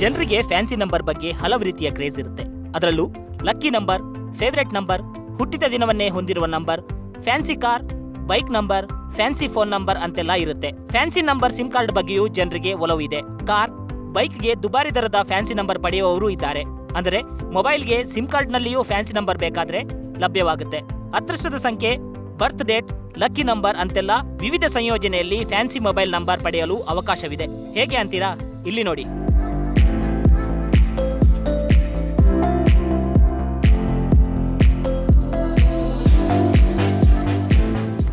ಜನರಿಗೆ fancy number ಬಗ್ಗೆ ಹಲವು ರೀತಿಯ ಕ್ರೇಜ್ ಇರುತ್ತೆ. ಅದರಲ್ಲೂ ಲಕ್ಕಿ ನಂಬರ್, ಫೇವರೆಟ್ ನಂಬರ್, ಹುಟ್ಟಿದ ದಿನವನ್ನೇ ಹೊಂದಿರುವ number, fancy car, bike number, fancy phone number ಅಂತೆಲ್ಲ ಇರುತ್ತೆ. ಫ್ಯಾನ್ಸಿ ನಂಬರ್ ಸಿಮ್ ಕಾರ್ಡ್ ಬಗ್ಗೆಯೂ ಜನರಿಗೆ ಒಲವು ಇದೆ. ಕಾರ್, ಬೈಕ್ಗೆ ದುಬಾರಿ ದರದ ಫ್ಯಾನ್ಸಿ ನಂಬರ್ ಪಡೆಯುವವರು ಇದ್ದಾರೆ. ಅಂದರೆ ಮೊಬೈಲ್ಗೆ ಸಿಮ್ ಕಾರ್ಡ್ನಲ್ಲಿಯೂ ಫ್ಯಾನ್ಸಿ ನಂಬರ್ ಬೇಕಾದ್ರೆ ಲಭ್ಯವಾಗುತ್ತೆ. ಅದೃಷ್ಟದ ಸಂಖ್ಯೆ, ಬರ್ತ್ ಡೇಟ್, ಲಕ್ಕಿ ನಂಬರ್ ಅಂತೆಲ್ಲ ವಿವಿಧ ಸಂಯೋಜನೆಯಲ್ಲಿ ಫ್ಯಾನ್ಸಿ ಮೊಬೈಲ್ ನಂಬರ್ ಪಡೆಯಲು ಅವಕಾಶವಿದೆ. ಹೇಗೆ ಅಂತೀರಾ? ಇಲ್ಲಿ ನೋಡಿ.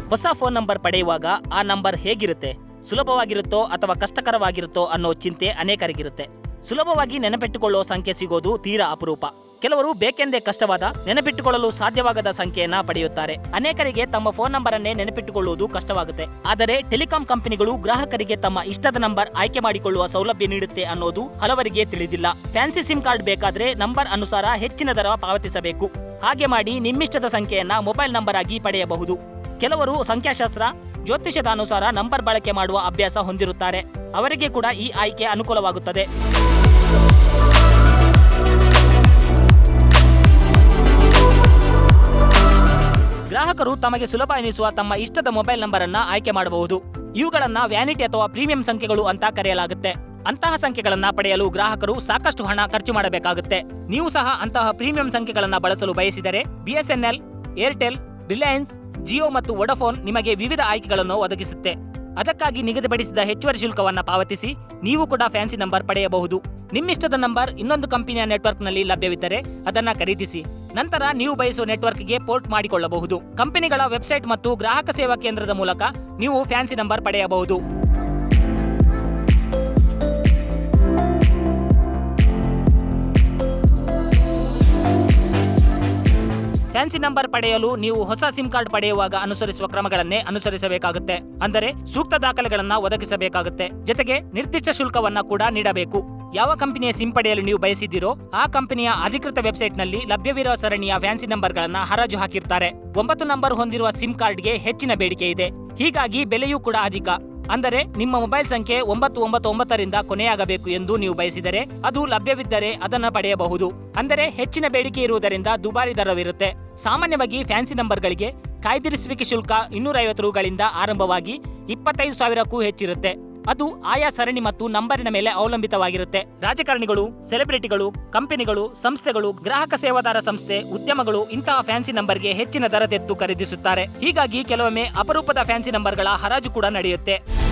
ಹೊಸ ಫೋನ್ ನಂಬರ್ ಪಡೆಯುವಾಗ ಆ ನಂಬರ್ ಹೇಗಿರುತ್ತೆ? ಸುಲಭವಾಗಿರುತ್ತೋ ಅಥವಾ ಕಷ್ಟಕರವಾಗಿರುತ್ತೋ ಅನ್ನೋ ಚಿಂತೆ ಅನೇಕರಿಗಿರುತ್ತೆ. ಸುಲಭವಾಗಿ ನೆನಪಿಟ್ಟುಕೊಳ್ಳೋ ಸಂಖ್ಯೆ ಸಿಗೋದು ತೀರಾ ಅಪರೂಪ. ಕೆಲವರು ಬೇಕೆಂದೇ ಕಷ್ಟವಾದ, ನೆನಪಿಟ್ಟುಕೊಳ್ಳಲು ಸಾಧ್ಯವಾಗದ ಸಂಖ್ಯೆಯನ್ನ ಪಡೆಯುತ್ತಾರೆ. ಅನೇಕರಿಗೆ ತಮ್ಮ ಫೋನ್ ನಂಬರ್ ಅನ್ನೇ ನೆನಪಿಟ್ಟುಕೊಳ್ಳುವುದು ಕಷ್ಟವಾಗುತ್ತೆ. ಆದರೆ ಟೆಲಿಕಾಂ ಕಂಪನಿಗಳು ಗ್ರಾಹಕರಿಗೆ ತಮ್ಮ ಇಷ್ಟದ ನಂಬರ್ ಆಯ್ಕೆ ಮಾಡಿಕೊಳ್ಳುವ ಸೌಲಭ್ಯ ನೀಡುತ್ತೆ ಅನ್ನೋದು ಹಲವರಿಗೆ ತಿಳಿದಿಲ್ಲ. ಫ್ಯಾನ್ಸಿ ಸಿಮ್ ಕಾರ್ಡ್ ಬೇಕಾದ್ರೆ ನಂಬರ್ ಅನುಸಾರ ಹೆಚ್ಚಿನ ದರ ಪಾವತಿಸಬೇಕು. ಹಾಗೆ ಮಾಡಿ ನಿಮ್ಮಿಷ್ಟದ ಸಂಖ್ಯೆಯನ್ನ ಮೊಬೈಲ್ ನಂಬರ್ ಆಗಿ ಪಡೆಯಬಹುದು. ಕೆಲವರು ಸಂಖ್ಯಾಶಾಸ್ತ್ರ ಜ್ಯೋತಿಷದ ಅನುಸಾರ ನಂಬರ್ ಬಳಕೆ ಮಾಡುವ ಅಭ್ಯಾಸ ಹೊಂದಿರುತ್ತಾರೆ. ಅವರಿಗೆ ಕೂಡ ಈ ಆಯ್ಕೆ ಅನುಕೂಲವಾಗುತ್ತದೆ. ಗ್ರಾಹಕರು ತಮಗೆ ಸುಲಭ ಎನಿಸುವ ತಮ್ಮ ಇಷ್ಟದ ಮೊಬೈಲ್ ನಂಬರ್ ಅನ್ನ ಆಯ್ಕೆ ಮಾಡಬಹುದು. ಇವುಗಳನ್ನ ವ್ಯಾನಿಟಿ ಅಥವಾ ಪ್ರೀಮಿಯಂ ಸಂಖ್ಯೆಗಳು ಅಂತ ಕರೆಯಲಾಗುತ್ತೆ. ಅಂತಹ ಸಂಖ್ಯೆಗಳನ್ನ ಪಡೆಯಲು ಗ್ರಾಹಕರು ಸಾಕಷ್ಟು ಹಣ ಖರ್ಚು ಮಾಡಬೇಕಾಗುತ್ತೆ. ನೀವು ಸಹ ಅಂತಹ ಪ್ರೀಮಿಯಂ ಸಂಖ್ಯೆಗಳನ್ನ ಬಳಸಲು ಬಯಸಿದರೆ ಬಿಎಸ್ಎನ್ಎಲ್, ಏರ್ಟೆಲ್, ರಿಲಯನ್ಸ್ ಜಿಯೋ ಮತ್ತು ವೊಡಫೋನ್ ನಿಮಗೆ ವಿವಿಧ ಆಯ್ಕೆಗಳನ್ನು ಒದಗಿಸುತ್ತೆ. ಅದಕ್ಕಾಗಿ ನಿಗದಿಪಡಿಸಿದ ಹೆಚ್ಚುವರಿ ಶುಲ್ಕವನ್ನು ಪಾವತಿಸಿ, ನೀವು ಕೂಡ ಫ್ಯಾನ್ಸಿ ನಂಬರ್ ಪಡೆಯಬಹುದು. ನಿಮ್ಮಿಷ್ಟದ ನಂಬರ್ ಇನ್ನೊಂದು ಕಂಪನಿಯ ನೆಟ್ವರ್ಕ್ನಲ್ಲಿ ಲಭ್ಯವಿದ್ದರೆ ಅದನ್ನು ಖರೀದಿಸಿ. ನಂತರ ನೀವು ಬಯಸುವ ನೆಟ್ವರ್ಕ್ಗೆ ಪೋರ್ಟ್ ಮಾಡಿಕೊಳ್ಳಬಹುದು. ಕಂಪನಿಗಳ ವೆಬ್ಸೈಟ್ ಮತ್ತು ಗ್ರಾಹಕ ಸೇವಾ ಕೇಂದ್ರದ ಮೂಲಕ ನೀವು ಫ್ಯಾನ್ಸಿ ನಂಬರ್ ಪಡೆಯಬಹುದು. ಫ್ಯಾನ್ಸಿ ನಂಬರ್ ಪಡೆಯಲು ನೀವು ಹೊಸ ಸಿಮ್ ಕಾರ್ಡ್ ಪಡೆಯುವಾಗ ಅನುಸರಿಸುವ ಕ್ರಮಗಳನ್ನೇ ಅನುಸರಿಸಬೇಕಾಗುತ್ತೆ. ಅಂದರೆ ಸೂಕ್ತ ದಾಖಲೆಗಳನ್ನ ಒದಗಿಸಬೇಕಾಗುತ್ತೆ. ಜೊತೆಗೆ ನಿರ್ದಿಷ್ಟ ಶುಲ್ಕವನ್ನ ಕೂಡ ನೀಡಬೇಕು. ಯಾವ ಕಂಪನಿಯ ಸಿಮ್ ಪಡೆಯಲು ನೀವು ಬಯಸಿದ್ದೀರೋ, ಆ ಕಂಪನಿಯ ಅಧಿಕೃತ ವೆಬ್ಸೈಟ್ನಲ್ಲಿ ಲಭ್ಯವಿರುವ ಸರಣಿಯ ಫ್ಯಾನ್ಸಿ ನಂಬರ್ಗಳನ್ನ ಹರಾಜು ಹಾಕಿರ್ತಾರೆ. ಒಂಬತ್ತು ನಂಬರ್ ಹೊಂದಿರುವ ಸಿಮ್ ಕಾರ್ಡ್ಗೆ ಹೆಚ್ಚಿನ ಬೇಡಿಕೆ ಇದೆ. ಹೀಗಾಗಿ ಬೆಲೆಯೂ ಕೂಡ ಅಧಿಕ. ಅಂದರೆ ನಿಮ್ಮ ಮೊಬೈಲ್ ಸಂಖ್ಯೆ ಒಂಬತ್ತು ಒಂಬತ್ತು ಒಂಬತ್ತರಿಂದ ಕೊನೆಯಾಗಬೇಕು ಎಂದು ನೀವು ಬಯಸಿದರೆ ಅದು ಲಭ್ಯವಿದ್ದರೆ ಅದನ್ನು ಪಡೆಯಬಹುದು. ಅಂದರೆ ಹೆಚ್ಚಿನ ಬೇಡಿಕೆ ಇರುವುದರಿಂದ ದುಬಾರಿ ದರವಿರುತ್ತೆ. ಸಾಮಾನ್ಯವಾಗಿ ಫ್ಯಾನ್ಸಿ ನಂಬರ್ಗಳಿಗೆ ಕಾಯ್ದಿರಿಸುವಿಕೆ ಶುಲ್ಕ ಇನ್ನೂರೈವತ್ತು ರೂಗಳಿಂದ ಆರಂಭವಾಗಿ ಇಪ್ಪತ್ತೈದು ಸಾವಿರಕ್ಕೂ ಹೆಚ್ಚಿರುತ್ತೆ. ಅದು ಆಯಾ ಸರಣಿ ಮತ್ತು ನಂಬರಿನ ಮೇಲೆ ಅವಲಂಬಿತವಾಗಿರುತ್ತೆ. ರಾಜಕಾರಣಿಗಳು, ಸೆಲೆಬ್ರಿಟಿಗಳು, ಕಂಪನಿಗಳು, ಸಂಸ್ಥೆಗಳು, ಗ್ರಾಹಕ ಸೇವಾದಾರ ಸಂಸ್ಥೆ, ಉದ್ಯಮಗಳು ಇಂತಹ ಫ್ಯಾನ್ಸಿ ನಂಬರ್ಗೆ ಹೆಚ್ಚಿನ ದರ ತೆತ್ತು ಖರೀದಿಸುತ್ತಾರೆ. ಹೀಗಾಗಿ ಕೆಲವೊಮ್ಮೆ ಅಪರೂಪದ ಫ್ಯಾನ್ಸಿ ನಂಬರ್ಗಳ ಹರಾಜು ಕೂಡ ನಡೆಯುತ್ತೆ.